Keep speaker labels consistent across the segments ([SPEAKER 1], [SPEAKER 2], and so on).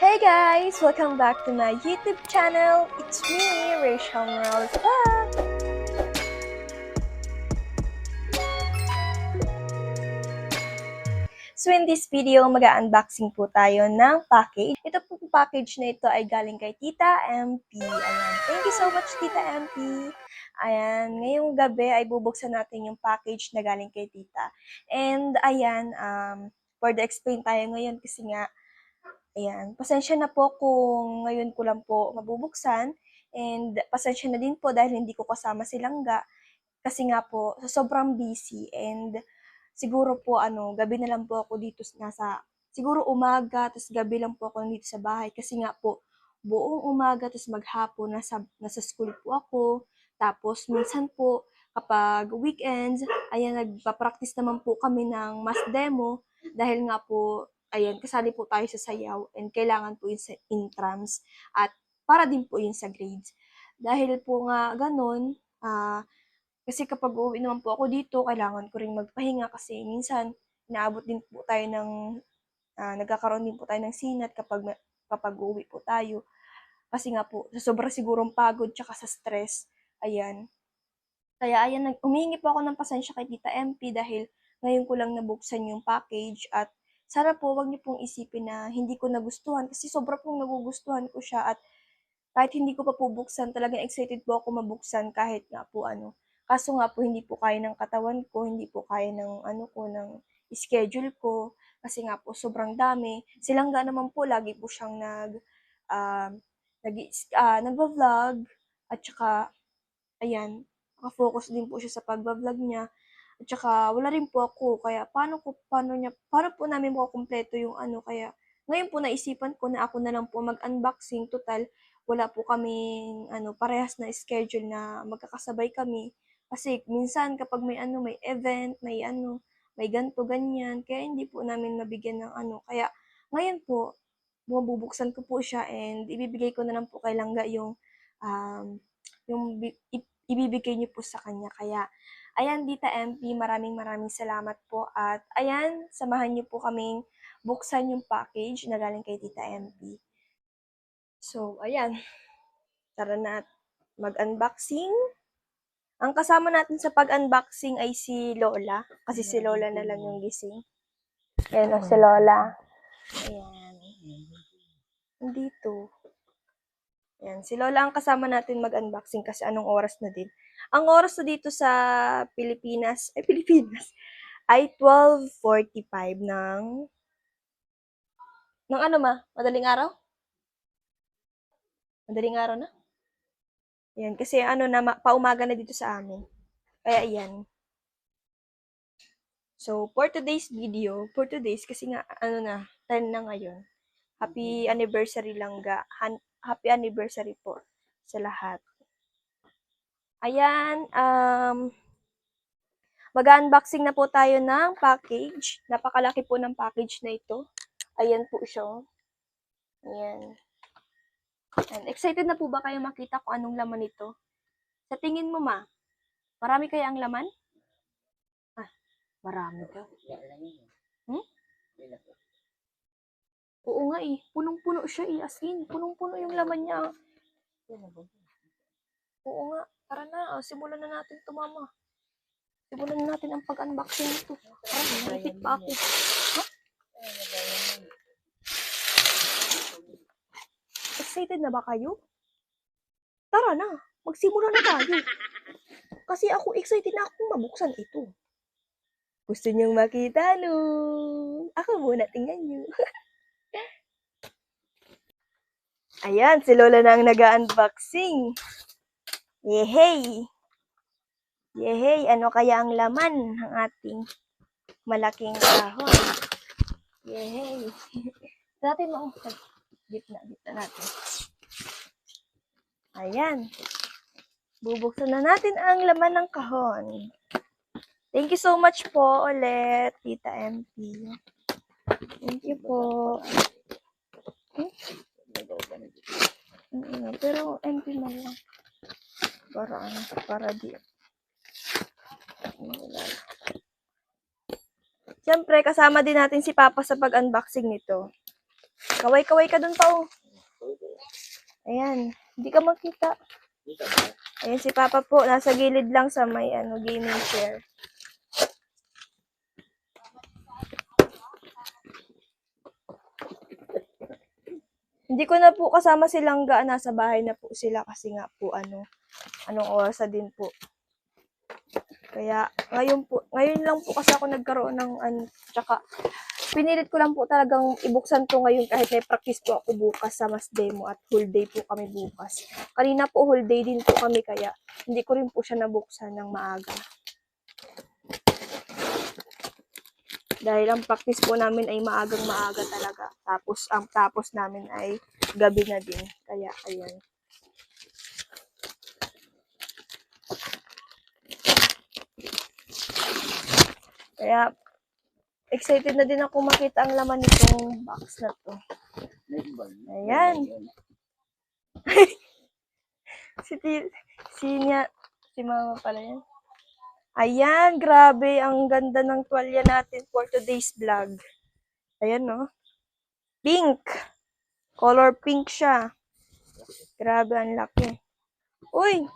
[SPEAKER 1] Hey guys! Welcome back to my YouTube channel. It's me, Rachel Morales Vlog. So in this video, mag-unboxing po tayo ng package. Ito po package na ito ay galing kay Tita MP. Ayan. Thank you so much, Tita MP. Ayan. Ngayong gabi ay bubuksan natin yung package na galing kay Tita. And ayan, um, for the explain tayo ngayon kasi nga Ayan, pasensya na po kung ngayon ko lang po mabubuksan. And pasensya na din po dahil hindi ko kasama si Langga. Kasi nga po sa sobrang busy. And siguro po ano, gabi na lang po ako dito nasa siguro umaga tapos gabi lang po ako dito sa bahay. Kasi nga po buong umaga tapos maghapon nasa nasa school po ako. Tapos minsan po kapag weekends ayan nagpa-practice naman po kami ng mass demo. Dahil nga po ayan, kasali po tayo sa sayaw and kailangan po yun sa intrams at para din po yun sa grades. Dahil po nga ganun, ah, kasi kapag uuwi naman po ako dito, kailangan ko ring magpahinga kasi minsan inaabot din po tayo ng, ah, nagkakaroon din po tayo ng sinat kapag, kapag uuwi po tayo. Kasi nga po, sa sobra sigurong pagod tsaka sa stress, ayan. Kaya ayan, nag humihingi po ako ng pasensya kay Tita MP dahil ngayon ko lang nabuksan yung package at sana po wag niyo pong isipin na hindi ko nagustuhan kasi sobra pong nagugustuhan ko siya at kahit hindi ko pa po buksan, talagang excited po ako mabuksan kahit nga po ano. Kaso nga po hindi po kaya ng katawan ko, hindi po kaya ng ano ko, ng schedule ko kasi nga po sobrang dami. Silang nga naman po lagi po siyang nag um nag uh, nagva-vlog at saka ayan, naka-focus din po siya sa pagba-vlog niya. At wala rin po ako, kaya paano ko paano niya paano po namin makukumpleto yung ano, kaya ngayon po naisipan ko na ako na lang po mag-unboxing, total wala po kaming ano, parehas na schedule na magkakasabay kami. Kasi minsan kapag may ano, may event, may ano, may ganto ganyan, kaya hindi po namin mabigyan ng ano. Kaya ngayon po, mabubuksan ko po siya and ibibigay ko na lang po kay Langga yung um, yung ibibigay niyo po sa kanya. Kaya Ayan, Dita MP, maraming maraming salamat po. At ayan, samahan niyo po kaming buksan yung package na galing kay Tita MP. So, ayan. Tara na mag-unboxing. Ang kasama natin sa pag-unboxing ay si Lola. Kasi si Lola na lang yung gising. Ayan o, si Lola. Ayan. Dito. Ayan, si Lola ang kasama natin mag-unboxing kasi anong oras na din. Ang oras na dito sa Pilipinas, ay Pilipinas, ay 12.45 ng, ng ano ma? Madaling araw? Madaling araw na? Ayan, kasi ano na, ma- paumaga na dito sa amin. Kaya ayan. So, for today's video, for today's, kasi nga, ano na, 10 na ngayon. Happy anniversary lang ga. Han- happy anniversary po sa lahat. Ayan, um, mag-unboxing na po tayo ng package. Napakalaki po ng package na ito. Ayan po siya. oh. Ayan. Ayan. Excited na po ba kayo makita kung anong laman ito? Sa tingin mo, ma, marami kaya ang laman? Ah, marami daw. Hmm? Oo nga eh. Punong-puno siya eh. As in, punong-puno yung laman niya. Oo nga. Tara na. ah, Simulan na natin ito, mama. Simulan na natin ang pag-unboxing nito. Tara, nalipit pa ako. Ha? Excited na ba kayo? Tara na. Magsimula na tayo. Kasi ako excited na akong mabuksan ito. Gusto niyong makita, no? Ako muna, tingnan niyo. Ayan, si Lola na ang nag-unboxing. Yehey! Yehey, ano kaya ang laman ng ating malaking kahon? Yehey! Natin mo. Gitna, gitna natin. Ayan. Bubuksan na natin ang laman ng kahon. Thank you so much po ulit, Tita MP. Thank you po. Hmm? Mm, pero MP man lang. Para ano, para di. Siyempre, kasama din natin si Papa sa pag-unboxing nito. Kaway-kaway ka dun pa, oh. Ayan. Hindi ka makita. Ayan si Papa po. Nasa gilid lang sa may ano, gaming chair. Hindi ko na po kasama si Langga. Nasa bahay na po sila kasi nga po ano, anong oras na din po. Kaya ngayon po, ngayon lang po kasi ako nagkaroon ng ano, tsaka pinilit ko lang po talagang ibuksan to ngayon kahit may practice po ako bukas sa mas demo at whole day po kami bukas. Kanina po whole day din po kami kaya hindi ko rin po siya nabuksan ng maaga. Dahil ang practice po namin ay maagang maaga talaga. Tapos ang tapos namin ay gabi na din. Kaya ayan. Kaya excited na din ako makita ang laman nitong box na to. Ayan. Si, si niya, si mama pala yan. Ayan, grabe. Ang ganda ng tuwalya natin for today's vlog. Ayan, no? Pink. Color pink siya. Grabe, ang laki. Uy!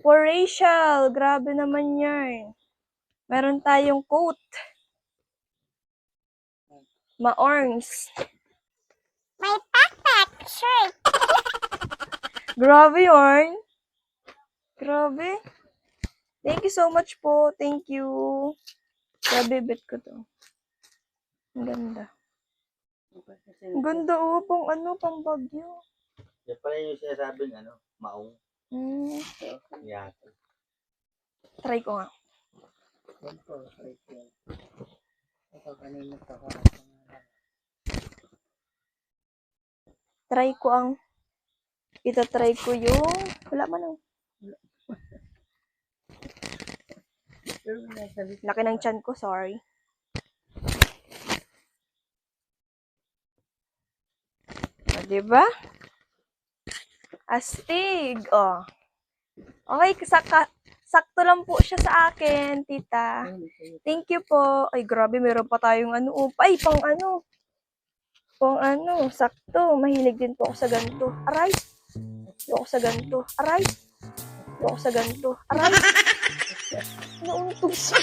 [SPEAKER 1] For Rachel. Grabe naman yan. Meron tayong coat. Ma-orange.
[SPEAKER 2] My backpack shirt.
[SPEAKER 1] Grabe yarn. Grabe. Thank you so much po. Thank you. Grabe, bet ko to. Ang ganda. Ang ganda oh, pang ano, pang bagyo.
[SPEAKER 3] Yan pala yung sinasabing ano, maong.
[SPEAKER 1] Hmm,
[SPEAKER 3] Yata.
[SPEAKER 1] try ko nga.
[SPEAKER 4] Yan po, right yan. Ito kanina pa ako.
[SPEAKER 1] Try ko ang, ito try ko yung, wala man ang,
[SPEAKER 4] Pero nasa likod.
[SPEAKER 1] Laki ng chan ko, sorry. O, diba? Astig. Oh. Okay, saka, sakto lang po siya sa akin, tita. Thank you po. Ay, grabe, meron pa tayong ano. oh. Ay, pang ano. Pang ano, sakto. Mahilig din po ako sa ganito. Aray. Hindi ako sa ganito. Aray. Hindi ako sa ganito. Aray. Nauntog siya.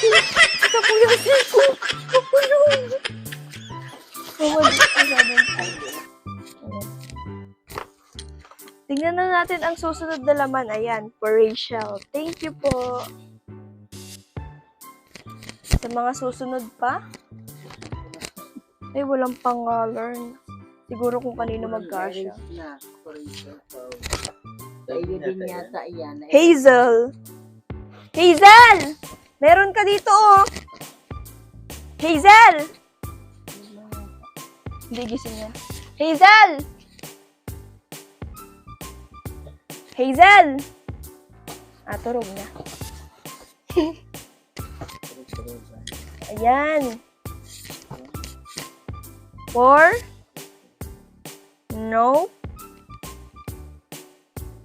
[SPEAKER 1] Po yung siko. Yun. Mawali ko sa ganito. Tingnan na natin ang susunod na laman. Ayan, for Rachel. Thank you po. Sa mga susunod pa, ay walang pangalan. Siguro kung kanino magkasya.
[SPEAKER 4] Sa iyo din yata yan. eh.
[SPEAKER 1] Hazel! Hazel! Meron ka dito, oh! Hazel! Hindi gising yan. Hazel! Hazel! Ah, turog na. Ayan. For no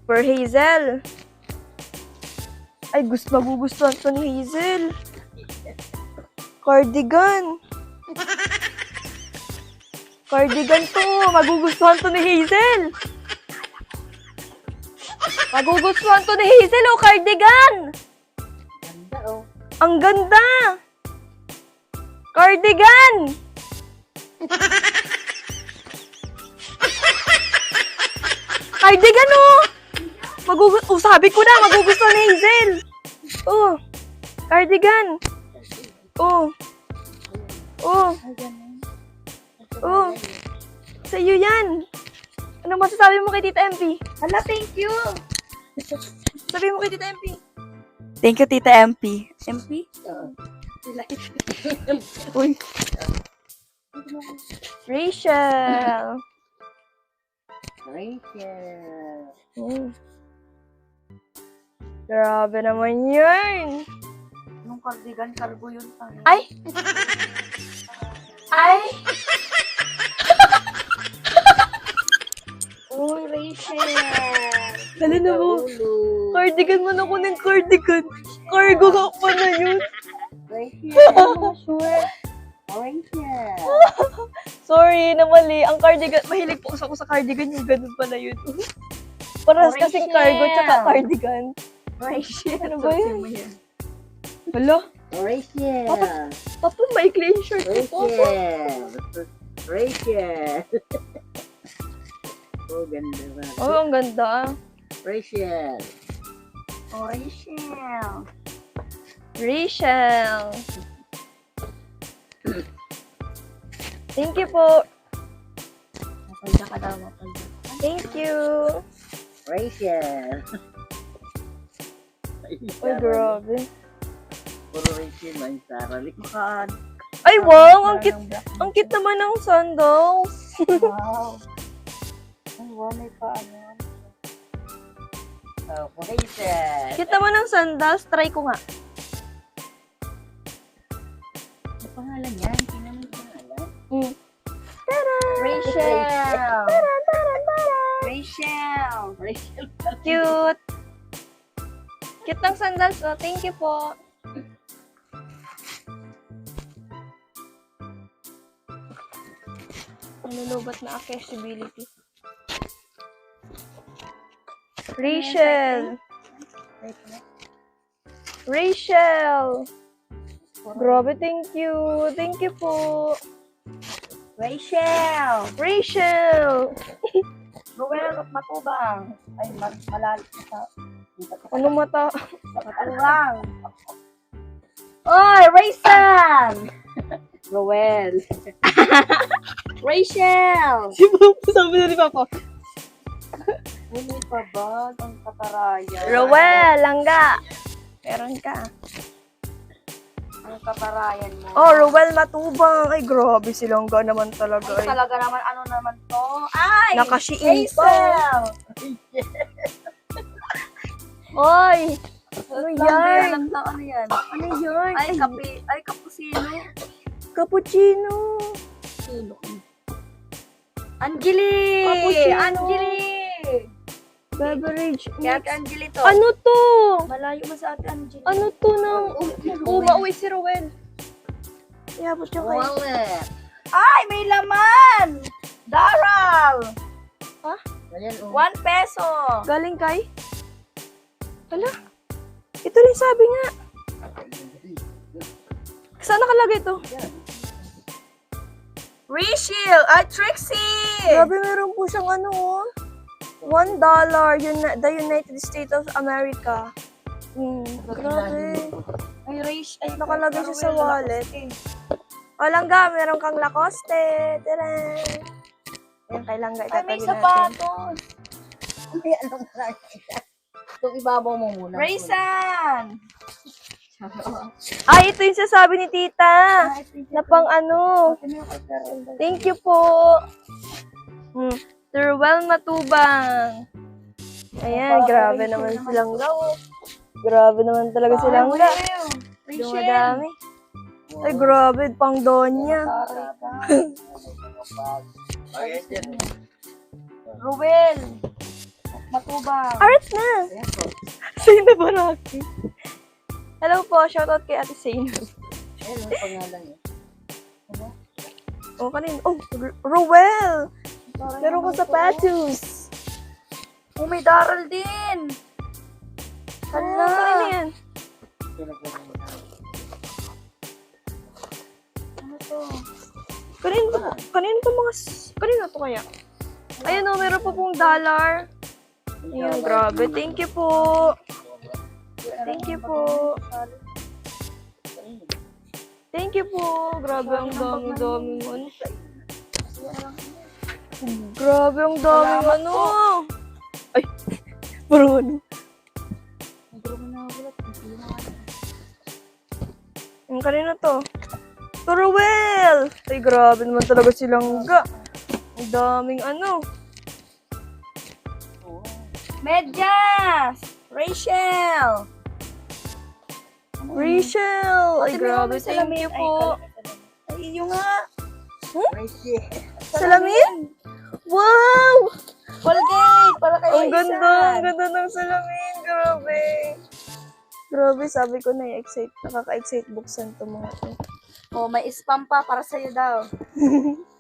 [SPEAKER 1] for Hazel. Ay, gusto magugustuhan to ni Hazel. Cardigan. Cardigan to. Magugustuhan to ni Hazel. Magugustuhan to ni Hazel, oh, cardigan.
[SPEAKER 4] Ganda oh.
[SPEAKER 1] Ang ganda! Cardigan! Cardigan, oh! Magugu oh, sabi ko na, magugustuhan ni Hazel. Oh, cardigan. Oh, oh, oh. Sa iyo yan. Ano masasabi mo kay Tita MP? Hala, thank you. Sabi mo kay Tita MP. Thank you, Tita MP. MP?
[SPEAKER 4] Oo.
[SPEAKER 1] Uy. Rachel.
[SPEAKER 4] Rachel.
[SPEAKER 1] Oh. Grabe naman yun.
[SPEAKER 4] Nung cardigan, cargo yun pa.
[SPEAKER 1] Ay! Ay!
[SPEAKER 4] Uy, Rachel.
[SPEAKER 1] Dali na mo. Cardigan mo na ko ng cardigan. Cargo ka pa na yun.
[SPEAKER 4] Rachel, ano sure? Rachel.
[SPEAKER 1] Sorry, namali. Ang cardigan, mahilig po ako sa cardigan. Yung ganun pala yun. Parehas kasing cargo tsaka cardigan.
[SPEAKER 4] Rachel.
[SPEAKER 1] Ano ba yun? Hala,
[SPEAKER 4] Rachel.
[SPEAKER 1] papo maikli yung shirt ko.
[SPEAKER 4] Rachel. Rachel. oh, ganda ba?
[SPEAKER 1] Oh, ang ganda.
[SPEAKER 4] Rachel. Oh, Rachel.
[SPEAKER 1] Rachel. Thank you po.
[SPEAKER 4] Mapalda ka daw, mapalda.
[SPEAKER 1] Thank you.
[SPEAKER 4] Rachel.
[SPEAKER 1] Uy, grabe.
[SPEAKER 4] Puro Rachel, may Sarah. Maka,
[SPEAKER 1] Ay, wow! Ang cute, ang cute naman ng sandals.
[SPEAKER 4] wow. Ay, wow, may pa ano. Oh, Rachel.
[SPEAKER 1] Cute naman ng sandals. Try ko nga.
[SPEAKER 4] Ano pangalan yan? Mo yung pangalan.
[SPEAKER 1] Mm.
[SPEAKER 4] Rachel. Rachel. Rachel.
[SPEAKER 1] Cute. Cute ng sandals. Oh, thank you po. Nanunubat na accessibility. Rachel. Rachel. Grabe, thank you. Thank you po.
[SPEAKER 4] Rachel.
[SPEAKER 1] Rachel.
[SPEAKER 4] Ruel Matubang. Ay, mal malal sa
[SPEAKER 1] Ano mata?
[SPEAKER 4] Matubang. Oy, Rachel. Ruel. Rachel.
[SPEAKER 1] Sabi na ni Papa.
[SPEAKER 4] Hindi pa ba? Ang kataraya.
[SPEAKER 1] Rowel, langga. Meron ka.
[SPEAKER 4] Ang katarayan mo.
[SPEAKER 1] Oh, Rowel Matubang. Ay, grabe si Langga naman talaga.
[SPEAKER 4] Ay,
[SPEAKER 1] Ay,
[SPEAKER 4] talaga naman, ano naman to? Ay!
[SPEAKER 1] Nakashiin pa.
[SPEAKER 4] Rachel!
[SPEAKER 1] Oy! Ano
[SPEAKER 4] Lang,
[SPEAKER 1] yan?
[SPEAKER 4] lang, lang, ano yan?
[SPEAKER 1] Ano yan?
[SPEAKER 4] Ay, kape, ay, kapusino.
[SPEAKER 1] Cappuccino.
[SPEAKER 4] Sino? Angeli!
[SPEAKER 1] Cappuccino.
[SPEAKER 4] Angeli!
[SPEAKER 1] Beverage.
[SPEAKER 4] Kaya ate Angeli to.
[SPEAKER 1] Ano to?
[SPEAKER 4] Malayo mo sa ate Angeli.
[SPEAKER 1] Ano to ng... Oh, mauwi si Rowel. Iabot niyo kay...
[SPEAKER 4] Wallet. Ay, may laman! Daral!
[SPEAKER 1] Ha?
[SPEAKER 4] Oh. One peso.
[SPEAKER 1] Galing kay? Hala? Ito rin sabi nga. Saan nakalagay to?
[SPEAKER 4] Rachel! Ay, Trixie!
[SPEAKER 1] Grabe, meron po siyang ano, oh. One dollar, Uni- the United States of America. Hmm, grabe.
[SPEAKER 4] Ay, Rach, ay,
[SPEAKER 1] Nakalagay siya sa wallet. O, Langga, meron kang Lacoste. Tara. Yan, kay Langga.
[SPEAKER 4] Ay, may
[SPEAKER 1] itatabi natin.
[SPEAKER 4] sapatos. Ay, anong Itong ibabaw mo muna. Raisan!
[SPEAKER 1] Ay, ito yung sasabi ni tita. Na pang ano. Thank you po. Hmm. Terwell Matubang. Ayan, grabe naman silang gaw. Grabe naman talaga silang ga. Dumadami. Ay, grabe, pang donya.
[SPEAKER 4] Ruel! Matubang.
[SPEAKER 1] Art na! Sino Baraki? Hello po, shoutout kay Ate Sino.
[SPEAKER 4] Ayun, ang pangalan niya.
[SPEAKER 1] Oh, kanina. Oh, Rowell! Meron ko sapatos.
[SPEAKER 4] Oh, may daral din!
[SPEAKER 1] Hala! Kanina yan.
[SPEAKER 4] Ano to?
[SPEAKER 1] Kanina to mga, kanina to kaya? Ayun o, meron pa pong dollar. Ayun, grabe. Thank you po. Thank you po. Thank you po. Grabe, ang dami-dami mo. Grabe, ang daming ano. Ay, parang ano.
[SPEAKER 4] Mo mo
[SPEAKER 1] Yung kanina to. Torowel! Ay, grabe naman talaga silang ga. Ang daming ano.
[SPEAKER 4] Medyas! Rachel!
[SPEAKER 1] Rachel! Ay, grabe. Thank you po.
[SPEAKER 4] Ay, iyo nga.
[SPEAKER 3] Rachel.
[SPEAKER 1] Salamin? Wow!
[SPEAKER 4] Colgate! Para kay
[SPEAKER 1] Ang ganda, ang ganda ng salamin. Grabe. Grabe, sabi ko na excite nakaka-excite buksan to mga to.
[SPEAKER 4] Oh, may spam pa para sa'yo daw.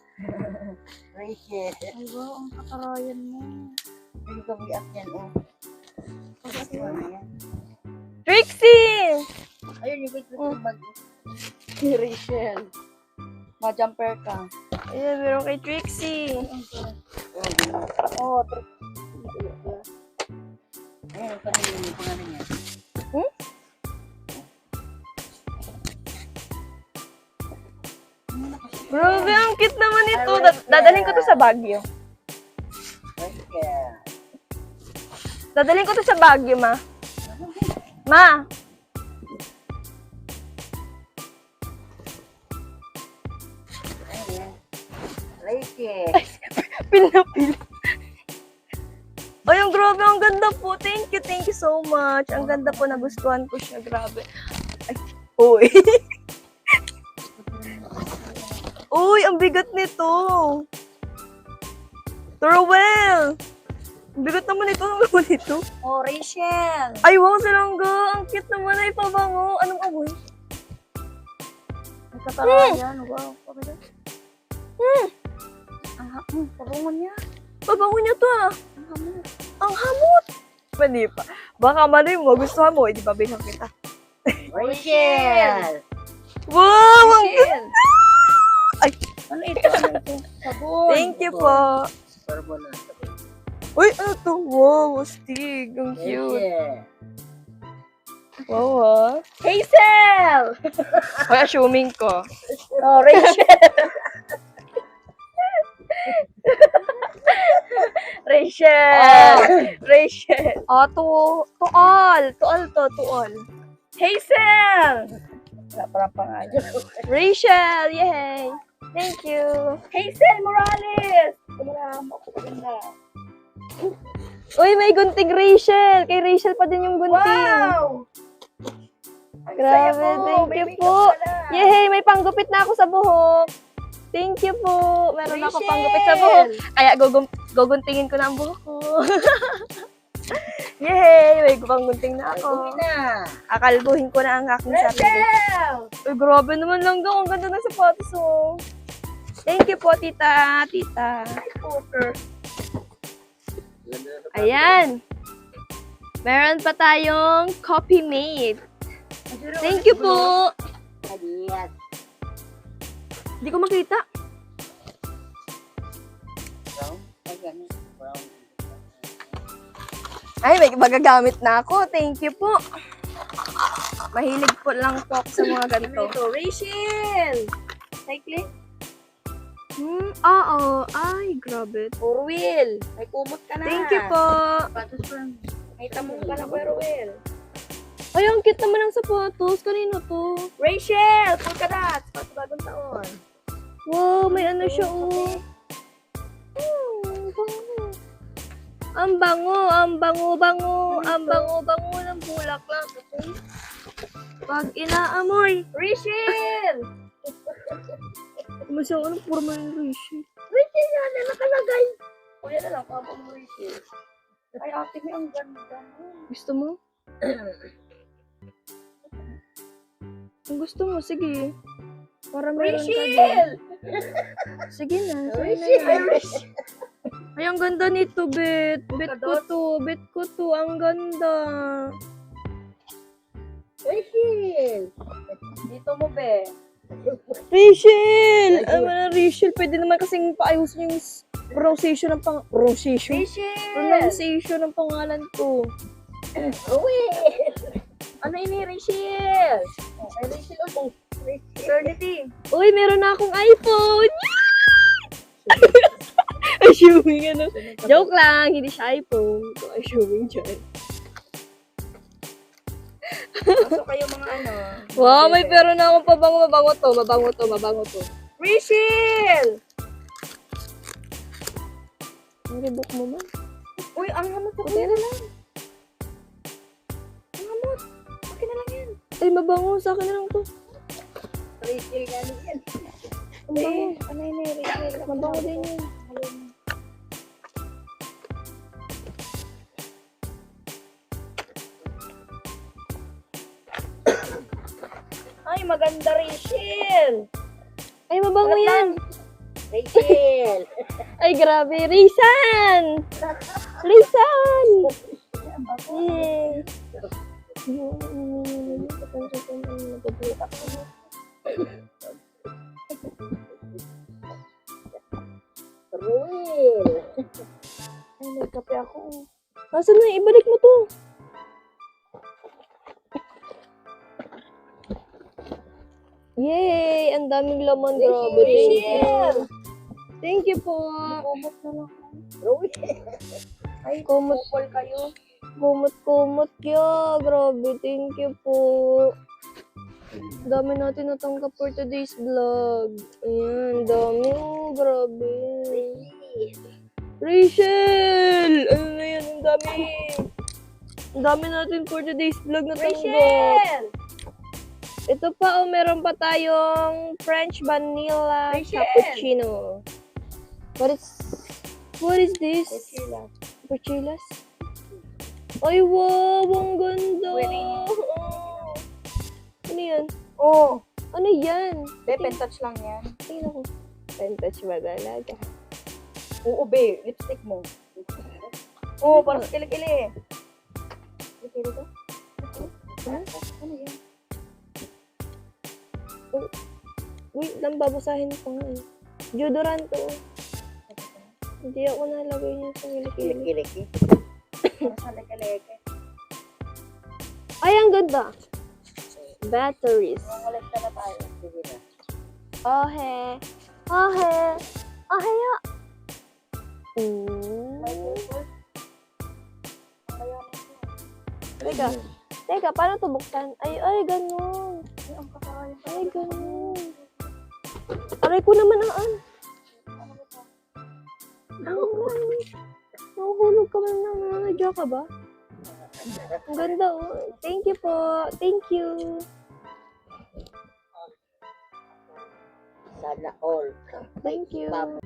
[SPEAKER 3] Rachel.
[SPEAKER 4] Ay, wow, ang kakarayan mo.
[SPEAKER 3] Biyak yan, oh.
[SPEAKER 1] Trixie!
[SPEAKER 3] Ayun, yung wait, wait, bag.
[SPEAKER 4] Si Rachel. Ma-jumper ka.
[SPEAKER 1] Ayan, meron kay Trixie.
[SPEAKER 4] Oo, oh, trip.
[SPEAKER 3] Ayun, yung kanina yung pangalan niya.
[SPEAKER 1] Grabe, ang cute naman ito. Da- dadalhin ko to sa Baguio. Dadalhin ko to sa Baguio, ma. Ma!
[SPEAKER 3] Ayun. Rachel.
[SPEAKER 1] Pil na pil. Ay, ang grabe, ang ganda po. Thank you, thank you so much. Ang ganda po, nagustuhan ko siya. Grabe. Ay, uy. uy, ang bigat nito. Torwell! Bigat naman ito. Ang naman ito.
[SPEAKER 4] Oh, Rachel.
[SPEAKER 1] Ay, wow, salangga. Ang cute naman ay pabango. Anong amoy?
[SPEAKER 4] Ang kakarayan. Wow. Pagod.
[SPEAKER 1] Hmm,
[SPEAKER 4] Ang ha- hmm, parungan niya.
[SPEAKER 1] pabango niya to ah.
[SPEAKER 4] Ang hamon.
[SPEAKER 1] Ang hamot. Mali pa. Baka mali mo, gustuhan mo. Hindi pa bilang kita.
[SPEAKER 3] Rachel.
[SPEAKER 1] Wow, ang
[SPEAKER 4] Rachel.
[SPEAKER 1] Ay.
[SPEAKER 4] Ano ito? Ano ito? Sabon.
[SPEAKER 1] Thank you po.
[SPEAKER 3] Parbo na.
[SPEAKER 1] Uy, ano to? Wow, astig. Ang cute.
[SPEAKER 3] Rachel.
[SPEAKER 1] Wow, ah. Hazel! Ay, assuming ko.
[SPEAKER 4] Oh, Rachel.
[SPEAKER 1] Rachel! Rachel! Oh, to, to all. To all to, to all. Hazel!
[SPEAKER 4] Wala parang pangalan.
[SPEAKER 1] Rachel! Yay! Thank you.
[SPEAKER 4] Hazel Morales! Wala ako ganda.
[SPEAKER 1] Uy, may gunting Rachel. Kay Rachel pa din yung gunting.
[SPEAKER 4] Wow! Ang
[SPEAKER 1] Grabe, thank
[SPEAKER 4] May
[SPEAKER 1] you
[SPEAKER 4] makeup
[SPEAKER 1] po.
[SPEAKER 4] pala.
[SPEAKER 1] Yay! May panggupit na ako sa buhok. Thank you po. Meron ako
[SPEAKER 4] Rachel!
[SPEAKER 1] panggupit sa buhok. Kaya gugum- guguntingin ko na ang buhok ko. Yay! May panggunting na
[SPEAKER 3] Uwi
[SPEAKER 1] ako.
[SPEAKER 3] na.
[SPEAKER 1] Akalbuhin ko na ang aking sarili.
[SPEAKER 4] Rachel!
[SPEAKER 1] Uy, grabe naman lang daw. Ang ganda ng sapatos, oh. Thank you po, tita. Tita.
[SPEAKER 4] Poker.
[SPEAKER 1] Ayan. Meron pa tayong copy mate. Thank you po. Hindi ko makita.
[SPEAKER 3] Ay,
[SPEAKER 1] may magagamit na ako. Thank you po. Mahilig po lang po ako sa mga ganito.
[SPEAKER 4] Ito, Rachel! Cycling?
[SPEAKER 1] Hmm, oo. Ay, grabe.
[SPEAKER 4] Four wheel. May kumot ka na.
[SPEAKER 1] Thank you po.
[SPEAKER 3] Patos pa.
[SPEAKER 4] May tamong ka na, four wheel.
[SPEAKER 1] Ay, ang cute naman ng sapatos. Kanino to?
[SPEAKER 4] Rachel! Polka dots! Pag bagong taon.
[SPEAKER 1] Wow, may ano siya, oh. Hmm, bango. Ang bango, ang bango, bango, ang bango, bango ng bulaklak. Pag inaamoy.
[SPEAKER 4] Rachel!
[SPEAKER 1] Masya anong forma ng Rishi?
[SPEAKER 4] Rachel yan! Yan nakalagay! Yan na lang, kapag mo Rachel. Ay, ate mo, ang ganda.
[SPEAKER 1] Gusto mo? Kung gusto mo, sige. Para meron ka din. Sige na. na yan.
[SPEAKER 4] Rachel!
[SPEAKER 1] Ay, ang ganda nito, Bet. Bet ko to. Bet ko to. Ang ganda.
[SPEAKER 4] Rachel! Dito mo, be.
[SPEAKER 1] Rachel! Ano na, Rachel? Pwede naman kasing paayusin yung pronunciation ng pang... Pronunciation?
[SPEAKER 4] Rachel!
[SPEAKER 1] Pronunciation ng pangalan ko.
[SPEAKER 4] Rachel! Ano ini, Rachel? Okay, Rachel, oh. Eternity.
[SPEAKER 1] Uy, meron na akong iPhone! Assuming ano. Joke lang, hindi siya iPhone. So, assuming dyan.
[SPEAKER 4] Pasok kayo mga ano.
[SPEAKER 1] Wow, may pero na akong pabango, mabango to, mabango to, mabango to.
[SPEAKER 4] Rachel!
[SPEAKER 1] Ang rebook mo man.
[SPEAKER 4] Uy, ang hamot ko.
[SPEAKER 1] Okay na lang.
[SPEAKER 4] Ang hamot. Okay na lang yan.
[SPEAKER 1] Ay, mabango. Sa akin na lang to.
[SPEAKER 4] Rachel, yan yan.
[SPEAKER 1] Ang bango.
[SPEAKER 4] Ano yun eh, Rachel?
[SPEAKER 1] Mabango din yun.
[SPEAKER 4] Ay, maganda, Rachel.
[SPEAKER 1] Ay, mabango
[SPEAKER 4] Wala
[SPEAKER 1] yan.
[SPEAKER 3] Rachel!
[SPEAKER 1] Ay, grabe. Rizan! Rizan! Yay!
[SPEAKER 3] Ruel!
[SPEAKER 1] Ay, may kape ako. Nasaan na? Ibalik mo to. Yay! Ang daming laman, grabe. Thank you. Thank you po.
[SPEAKER 4] Kumot na lang. Ay,
[SPEAKER 1] Kumot.
[SPEAKER 4] kupol kayo.
[SPEAKER 1] Kumot-kumot kya. Grabe, thank you po. Dami natin natanggap for today's vlog. Ayan, dami oh. Grabe. Rachel! Ano na yan? Ang dami. Ang dami natin for today's vlog na tanggap.
[SPEAKER 4] Rachel!
[SPEAKER 1] Ito pa, oh, meron pa tayong French vanilla
[SPEAKER 4] Rachel!
[SPEAKER 1] cappuccino. What is, what is this? Porchilas? Ay, wow! Ang ganda! Oh. Ano yan?
[SPEAKER 4] Oh,
[SPEAKER 1] Ano yan?
[SPEAKER 4] be, pentouch lang yan.
[SPEAKER 1] Tingnan ko. Pentouch ba talaga?
[SPEAKER 4] Oo, be, lipstick mo. Oo, oh, parang sa kilikili. Kilikili to?
[SPEAKER 1] Ha?
[SPEAKER 4] Ano yan?
[SPEAKER 1] Wait lang, babasahin ko nga eh. Deodorant to. Hindi ako nalagay niya sa kilikili.
[SPEAKER 3] Kilikiliki.
[SPEAKER 4] Parang sa leke-leke.
[SPEAKER 1] Ay, ang ganda! Batteries.
[SPEAKER 4] Mangulit ka na tayo.
[SPEAKER 3] Sige na.
[SPEAKER 1] Ohe. Ohe. Ohe ya. Mm. Teka. Teka, paano to buksan? Ay, ay, ganun.
[SPEAKER 4] Ay,
[SPEAKER 1] ganun. Aray ko naman ang an.
[SPEAKER 4] Ba ito?
[SPEAKER 1] Naman? Nahuhulog ka ba na nananadya ka ba? Ang ganda oh. Thank you po. Thank you.
[SPEAKER 3] Sana all.
[SPEAKER 1] Thank you.
[SPEAKER 3] Ma'am.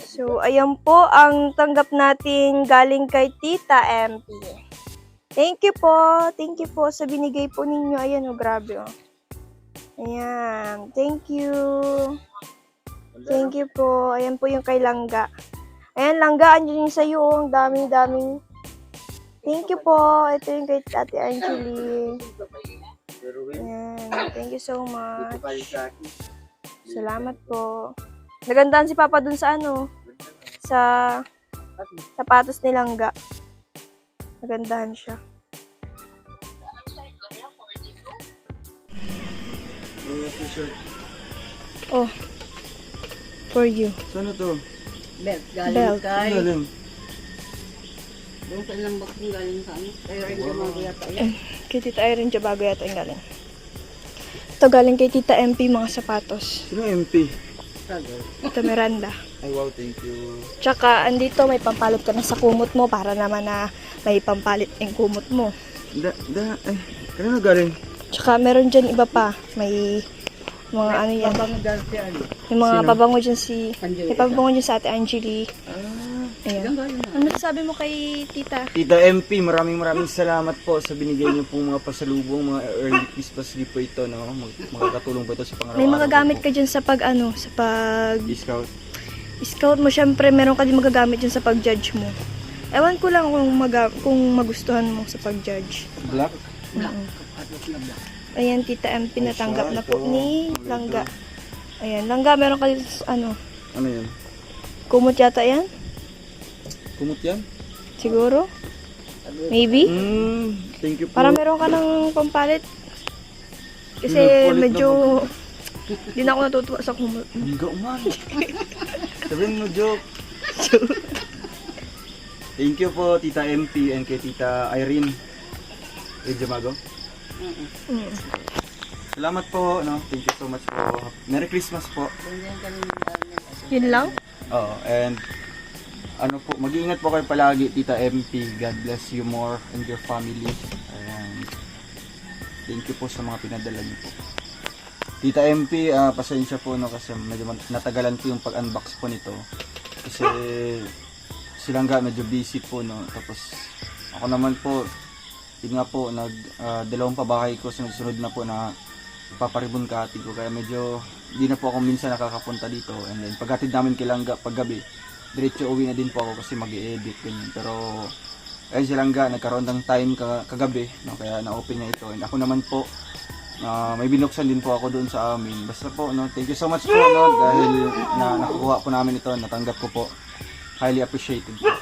[SPEAKER 1] So, ayan po ang tanggap natin galing kay Tita MP. Thank you po. Thank you po sa binigay po ninyo. Ayan o, grabe o. Ayan. Thank you. Thank you po. Ayan po yung kay Langga. Ayan, Langga, andyan yung sa'yo. oh. Ang dami-daming. Thank you po. Ito yung kay Ate Angeli. Ayan. Thank you so much. Salamat po. Nagandaan si Papa dun sa ano, sa Sapatos ni Langga. Magandahan siya. Oh. For you.
[SPEAKER 5] Saan to?
[SPEAKER 3] Belt. Galing
[SPEAKER 1] Belt.
[SPEAKER 3] kay.
[SPEAKER 5] Ang galing.
[SPEAKER 3] Doon ka lang bakong galing sa ano. Rin wow. mga yata yan.
[SPEAKER 1] Kay Tita Irene siya bago yata yung galing. Ito galing kay Tita MP mga sapatos.
[SPEAKER 5] Sino MP?
[SPEAKER 3] Struggle.
[SPEAKER 1] Ito Miranda.
[SPEAKER 5] Ay, wow, thank you.
[SPEAKER 1] Tsaka andito may pampalit ka na sa kumot mo para naman na may pampalit yung kumot mo.
[SPEAKER 5] Da, da, ay, kanino galing?
[SPEAKER 1] Tsaka meron dyan iba pa. May mga ano yan.
[SPEAKER 3] Babang galing si ano.
[SPEAKER 1] Yung mga
[SPEAKER 5] Sino?
[SPEAKER 1] pabango dyan si...
[SPEAKER 3] Angelica.
[SPEAKER 1] May pabango dyan sa ate Angelique.
[SPEAKER 5] Ah,
[SPEAKER 1] Ayan.
[SPEAKER 3] Diyan galing na.
[SPEAKER 1] Ano sabi mo kay tita?
[SPEAKER 5] Tita MP, maraming maraming salamat po sa binigay niyo pong mga pasalubong, mga early Christmas gift po ito, no? Mag makakatulong po ito sa pangaraw-araw.
[SPEAKER 1] May mga gamit
[SPEAKER 5] ko
[SPEAKER 1] ka dyan sa pag ano, sa pag.
[SPEAKER 5] Discount.
[SPEAKER 1] scout mo. Syempre, meron ka din magagamit dyan sa pag-judge mo. Ewan ko lang kung, maga- kung magustuhan mo sa pag-judge.
[SPEAKER 5] Black?
[SPEAKER 3] Black.
[SPEAKER 1] Ayan, Tita MP, natanggap na po ni. Langga. Ayan, Langga, meron ka dito, sa- ano,
[SPEAKER 5] Ano yan?
[SPEAKER 1] kumot yata yan?
[SPEAKER 5] Kumot yan?
[SPEAKER 1] Siguro? Maybe?
[SPEAKER 5] Mm, thank you po.
[SPEAKER 1] Para meron ka ng pampalit. Kasi medyo, di na ako natutuwa sa kumot.
[SPEAKER 5] Ang man. Sabihin mo, joke. Thank you po, Tita MP and kay Tita Irene. With Jamago.
[SPEAKER 1] Mm.
[SPEAKER 5] Salamat po, no? Thank you so much po. Merry Christmas po.
[SPEAKER 1] Yun lang?
[SPEAKER 5] Oo, and ano po, mag-iingat po kayo palagi, Tita MP. God bless you more and your family. And thank you po sa mga pinadala niyo po. Tita MP, ah, pasensya po no kasi medyo natagalan po yung pag-unbox po nito. Kasi silang ga medyo busy po no. Tapos ako naman po, yun nga po, nag ah, dalawang pabahay ko sunod-sunod na po na paparibon kahati ko kaya medyo hindi na po ako minsan nakakapunta dito and then paghatid namin kay paggabi diretso uwi na din po ako kasi mag edit ganyan. Pero ayun si Langga nagkaroon ng time ka- kagabi no? Kaya na-open niya ito. And ako naman po ah, may binuksan din po ako doon sa amin. Basta po no thank you so much po no? Dahil na nakukuha po namin ito natanggap ko po. Highly appreciated po